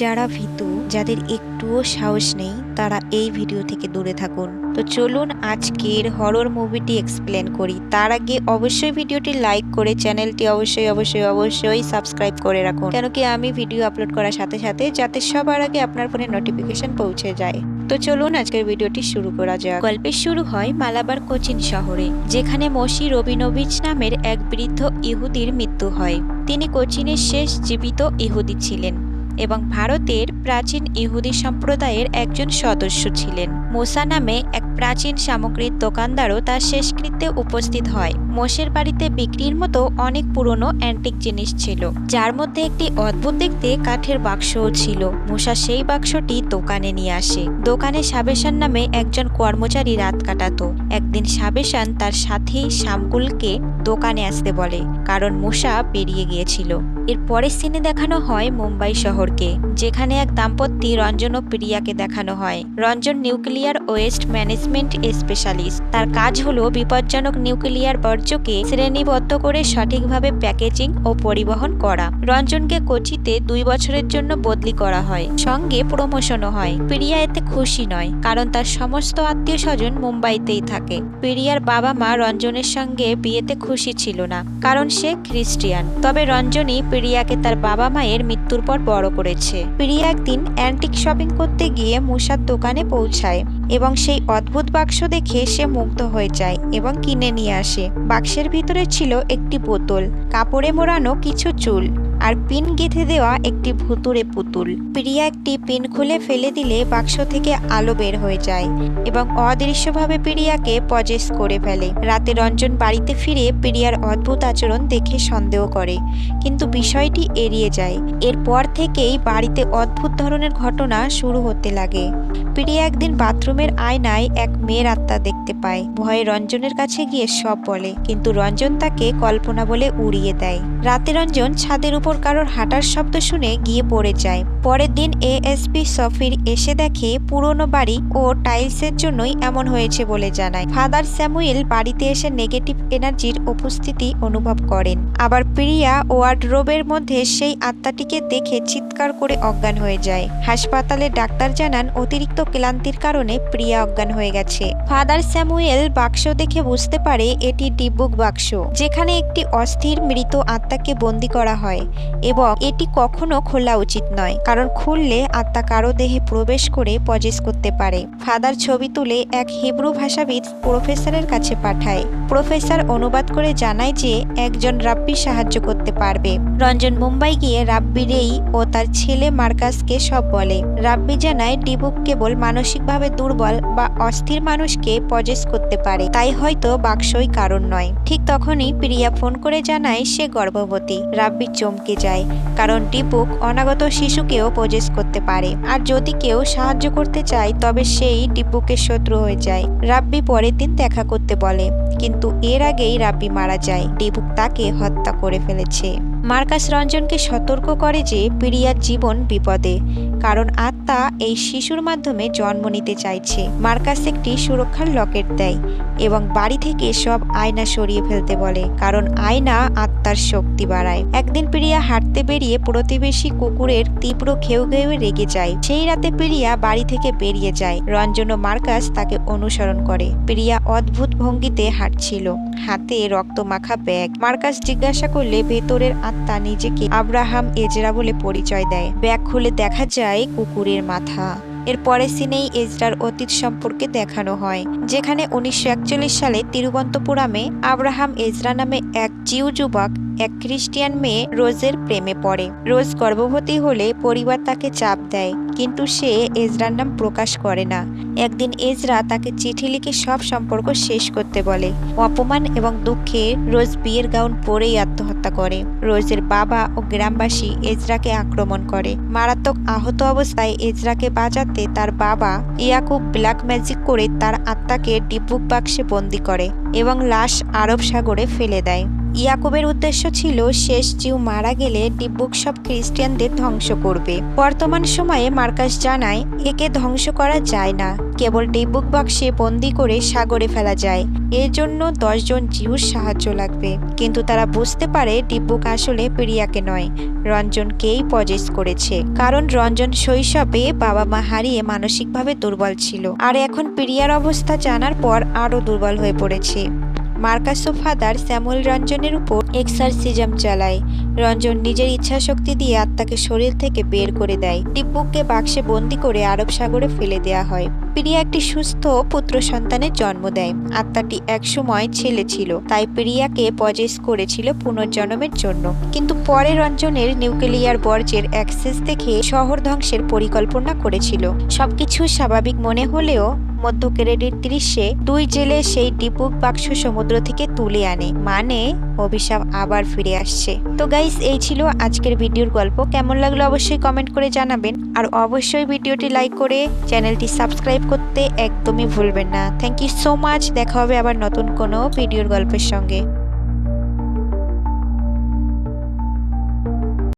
যারা ভীতু, যাদের একটুও সাহস নেই, তারা এই ভিডিও থেকে দূরে থাকুন। তো চলুন আজকের হরর মুভিটি এক্সপ্লেন করি। তার আগে অবশ্যই ভিডিওটি লাইক করে চ্যানেলটি অবশ্যই অবশ্যই অবশ্যই সাবস্ক্রাইব করে রাখুন। কেন কি আমি ভিডিও আপলোড করার সাথে সাথে যাতে সবার আগে আপনার ফোনে নোটিফিকেশন পৌঁছে যায়। তো চলুন আজকের ভিডিওটি শুরু করা যাক। গল্পের শুরু হয় মালাবার কোচিন শহরে, যেখানে মসি রবিনোভিচ নামের এক বৃদ্ধ ইহুদির মৃত্যু হয়। তিনি কোচিনের শেষ জীবিত ইহুদি ছিলেন। এবং ভারতের প্রাচীন ইহুদি সম্প্রদায়ের একজন সদস্য ছিলেন। মোসা নামে এক প্রাচীন সামগ্রীর দোকানদারও তার শেষকৃত্যে উপস্থিত হয়। মোষের বাড়িতে বিক্রির মতো অনেক পুরনো অ্যান্টিক জিনিস ছিল, যার মধ্যে একটি অদ্ভুত দেখতে কাঠের বাক্সও ছিল। মোসা সেই বাক্সটি দোকানে নিয়ে আসে। দোকানে সাবেশান নামে একজন কর্মচারী রাত কাটাতো। একদিন সাবেশান তার সাথী শামকুলকে দোকানে আসতে বলে, কারণ মূষা বেরিয়ে গিয়েছিল। এর পরের সিনে দেখানো হয় মুম্বাই শহরকে, যেখানে এক দাম্পত্য রঞ্জন ও প্রিয়াকে দেখানো হয়। Ranjan nuclear waste management specialist. তার কাজ হলো বিপজ্জনক নিউক্লিয়ার বর্জ্যকে শ্রেণীবদ্ধ করে সঠিকভাবে প্যাকেজিং ও পরিবহন করা। রঞ্জনকে কোচিতে দুই বছরের জন্য বদলি করা হয়। সঙ্গে প্রমোশনও হয়। প্রিয়া এতে খুশি নয়, কারণ তার সমস্ত আত্মীয় স্বজন মুম্বাইতেই থাকে। প্রিয়ার বাবা মা রঞ্জনের সঙ্গে বিয়েতে খুশি ছিল না, কারণ সে খ্রিস্টিয়ান। তবে রঞ্জনী প্রিয়াকে তার বাবা মায়ের মৃত্যুর পর বড় করেছে। প্রিয়া একদিন অ্যান্টিক শপিং করতে গিয়ে মুসার দোকানে পৌঁছায়। এবং সেই অদ্ভুত বাক্স দেখে সে মুগ্ধ হয়ে যায় এবং কিনে নিয়ে আসে। বাক্সের ভিতরে ছিল একটি বোতল কাপড়ে মোড়ানো কিছু চুল, আর পিন গেঁথে দেওয়া একটি ভুতুরে পুতুল। প্রিয়া একটি পিন খুলে ফেলে দিলে বাক্স থেকে আলো বের হয়ে যায় এবং অদৃশ্যভাবে প্রিয়াকে পজেস করে ফেলে। রাতে রঞ্জন বাড়িতে ফিরে প্রিয়ার অদ্ভুত আচরণ দেখে সন্দেহ করে, কিন্তু বিষয়টি এড়িয়ে যায়। এরপর থেকেই বাড়িতে অদ্ভুত ধরনের ঘটনা শুরু হতে লাগে। প্রিয়া একদিন বাথরুমের আয়নায় এক মেয়ের আত্মা দেখতে পায়। ভয়ে রঞ্জনের কাছে গিয়ে সব বলে, কিন্তু রঞ্জন তাকে কল্পনা বলে উড়িয়ে দেয়। রাতে রঞ্জন ছাদের উপর কারোর হাঁটার শব্দ শুনে গিয়ে পড়ে যায়। পরের দিন এএসপি সফির এসে দেখে পুরনো বাড়ি ও টাইলসের জন্যই এমন হয়েছে বলে জানায়। ফাদার স্যামুয়েল বাড়িতে এসে নেগেটিভ এনার্জির উপস্থিতি অনুভব করেন। আবার প্রিয়া ওয়ার্ডরোবের মধ্যে সেই আত্মাটিকে দেখে চিৎকার করে অজ্ঞান হয়ে যায়। হাসপাতালে ডাক্তার জানান, অতিরিক্ত ক্লান্তির কারণে প্রিয়া অজ্ঞান হয়ে গেছে। ফাদার স্যামুয়েল বাক্স দেখে বুঝতে পারে এটি ডিব্বুক বাক্স, যেখানে একটি অস্থির মৃত আত্মাকে বন্দি করা হয় এবং এটি কখনো খোলা উচিত নয়, কারণ খুললে আত্মা কারও দেহে প্রবেশ করে পজেস করতে পারে। ফাদার ছবি তুলে এক হিব্রু ভাষাবিদ প্রফেসরের কাছে পাঠায়। প্রফেসর অনুবাদ করে জানায় যে একজন রাব্বি সাহায্য করতে পারবে। রঞ্জন মুম্বাই গিয়ে রাব্বিরেই ও তার ছেলে মার্কাসকে সব বলে। রাব্বি জানায়, ডিবুক কেবল মানসিকভাবে দুর্বল বা অস্থির মানুষকে পজেস করতে পারে। তাই হয়তো বাক্সই কারণ নয়। ঠিক তখনই প্রিয়া ফোন করে জানায় সে গর্ভবতী। রাব্বি চমকে যায়, কারণ টিপুক অনাগত শিশুকেও পজেস করতে পারে। আর যদি কেউ সাহায্য করতে চায়, তবে সেই ডিব্বুকের শত্রু হয়ে যায়। রাব্বি পরের দিন দেখা করতে বলে, কিন্তু এর আগেই রাব্বি মারা যায়। ডিবুক তাকে হত্যা করে ফেলেছে। মার্কাস রঞ্জনকে সতর্ক করে যে, প্রিয়ার জীবন বিপদে। কারণ আত্মা এই শিশুর মাধ্যমে জন্ম নিতে চাইছে। মার্কাস একটি সুরক্ষার লকেট দেয় এবং বাড়ি থেকে সব আয়না সরিয়ে ফেলতে বলে, কারণ আয়না আত্মার শক্তি বাড়ায়। একদিন প্রিয়া হাঁটতে বেরিয়ে প্রতিবেশী কুকুরের তীব্র ঘেউ ঘেউ রেগে যায়। সেই রাতে প্রিয়া বাড়ি থেকে বেরিয়ে যায়। রঞ্জন ও মার্কাস তাকে অনুসরণ করে। প্রিয়া অদ্ভুত ভঙ্গিতে হাঁটছিল। হাতে রক্ত মাখা ব্যাগ। মার্কাস জিজ্ঞাসা করলে ভেতরের আত্মা নিজেকে আব্রাহাম এজরা বলে পরিচয় দেয়। ব্যাগ খুলে দেখা যায় কুকুরের মাথা। এর পরের সিনেই এজরার অতীত সম্পর্কে দেখানো হয়, যেখানে উনিশশো একচল্লিশ সালে তিরুবন্তপুরামে আব্রাহাম এজরা নামে এক জিউ যুবক, এক খ্রিস্টিয়ান মেয়ে রোজের প্রেমে পড়ে। রোজ গর্ভবতী হলে পরিবার তাকে চাপ দেয়, কিন্তু সে এজরার নাম প্রকাশ করে না। একদিন এজরা তাকে চিঠি লিখে সব সম্পর্ক শেষ করতে বলে। অপমান এবং দুঃখে রোজ বিয়ের গাউন পরেই আত্মহত্যা করে। রোজের বাবা ও গ্রামবাসী এজরাকে আক্রমণ করে। মারাত্মক আহত অবস্থায় এজরাকে বাঁচাতে তার বাবা ইয়াকুব ব্ল্যাক ম্যাজিক করে তার আত্মাকে ডিব্বুক বাক্সে বন্দি করে এবং লাশ আরব সাগরে ফেলে দেয়। ইয়াকুবের উদ্দেশ্য ছিল শেষ জিউ মারা গেলে ডিব্বুক সব খ্রিস্টানদের ধ্বংস করবে। বর্তমান সময়ে মার্কাস জানায়, একে ধ্বংস করা যায় না। কেবল ডিব্বুক বাক্সে বন্দি করে সাগরে ফেলা যায়। এর জন্য দশজন জিউর সাহায্য লাগবে। কিন্তু তারা বুঝতে পারে ডিব্বুক আসলে প্রিয়াকে নয়, রঞ্জনকেই পজেস করেছে। কারণ রঞ্জন শৈশবে বাবা মা হারিয়ে মানসিকভাবে দুর্বল ছিল। আর এখন প্রিয়ার অবস্থা জানার পর আরও দুর্বল হয়ে পড়েছে। মার্কাসো ফাদার স্যামুয়েল রঞ্জনের উপর এক্সারসিজম চালায়। রঞ্জন নিজের ইচ্ছা শক্তি দিয়ে আত্মাকে শরীর থেকে বের করে দেয়। ডিব্বুককে বাক্সে বন্দি করে আরব সাগরে ফেলে দেয়া হয়। প্রিয়া একটি সুস্থ পুত্র সন্তানের জন্ম দেয়। আত্মাটি একসময় ছেলে ছিল, তাই প্রিয়াকে পজেস করেছিল পুনর্জন্মের জন্য। কিন্তু পরে রঞ্জনের নিউক্লিয়ার বর্জ্যের অ্যাক্সেস দেখে শহর ধ্বংসের পরিকল্পনা করেছিল। সবকিছু স্বাভাবিক মনে হলেও মধ্য ক্রেডিট দৃশ্যে দুই জেলে সেই ডিপুক বাক্স সমুদ্র থেকে তুলে আনে। মানে অভিশাপ আবার ফিরে আসছে। তো গাইস, এই ছিল আজকের ভিডিওর গল্প। কেমন লাগল অবশ্যই কমেন্ট করে জানাবেন। আর অবশ্যই ভিডিওটি লাইক করে চ্যানেলটি সাবস্ক্রাইব করতে একদমই ভুলবেন না। থ্যাংক ইউ সো মাচ দেখা হবে আবার নতুন কোনো ভিডিওর গল্পের সঙ্গে।